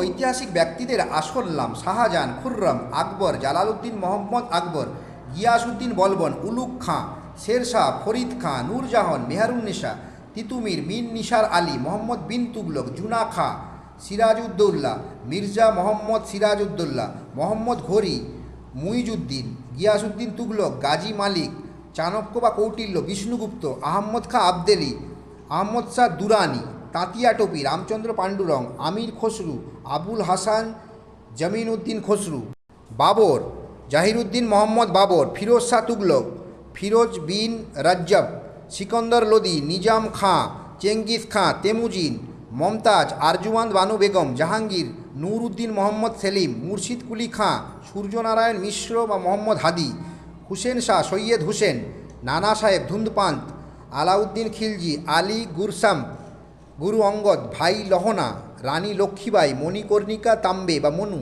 ঐতিহাসিক ব্যক্তিদের আসল নাম শাহজাহান, খুররম, আকবর, জালালউদ্দিন মোহাম্মদ আকবর, গিয়াসউদ্দিন বলবন উলুক খাঁ, শেরশাহ, ফরিদ খাঁ, নূরজাহান মেহরুন্নেসা তিতুমির, মির নিসার আলী, মোহাম্মদ বিন তুগলক, জুনা খাঁ সিরাজউদ্দৌল্লা মির্জা মোহাম্মদ সিরাজউদ্দৌল্লা মোহাম্মদ ঘড়ি, মুইজুদ্দিন, গিয়াসউদ্দিন তুগলক, গাজী মালিক, চাণক্য বা কৌটিল্য, বিষ্ণুগুপ্ত, আহম্মদ খাঁ আবদেলি আহমদ শাহ দুরানি তাঁতিয়া টপি, রামচন্দ্র পাণ্ডুরং আমির Khusro, Abul Hasan Jamin Uddin Khusro. Babur, Zahiruddin Mohammad Babur, Firoz Shah Tughlaq, Firoz bin Rajjab, Sikandar Lodi, Nizam Khan, Genghis Khan, Temujin, Mumtaz, Arjumand Banu Begum, Jahangir Nur Uddin Mohammad Salim, Murshid Quli Khan, Suryanarayan মিশ্র বা মোহাম্মদ হাদি, হুসেন শাহ, সৈয়দ হুসেন, নানা সাহেব, ধুন্দপান্ত, আলাউদ্দিন খিলজি, আলী গুরসাম গুরু অঙ্গদ ভাই লহনা রানী লক্ষ্মীবাই মণিকর্ণিকা তাম্বে বা মনু।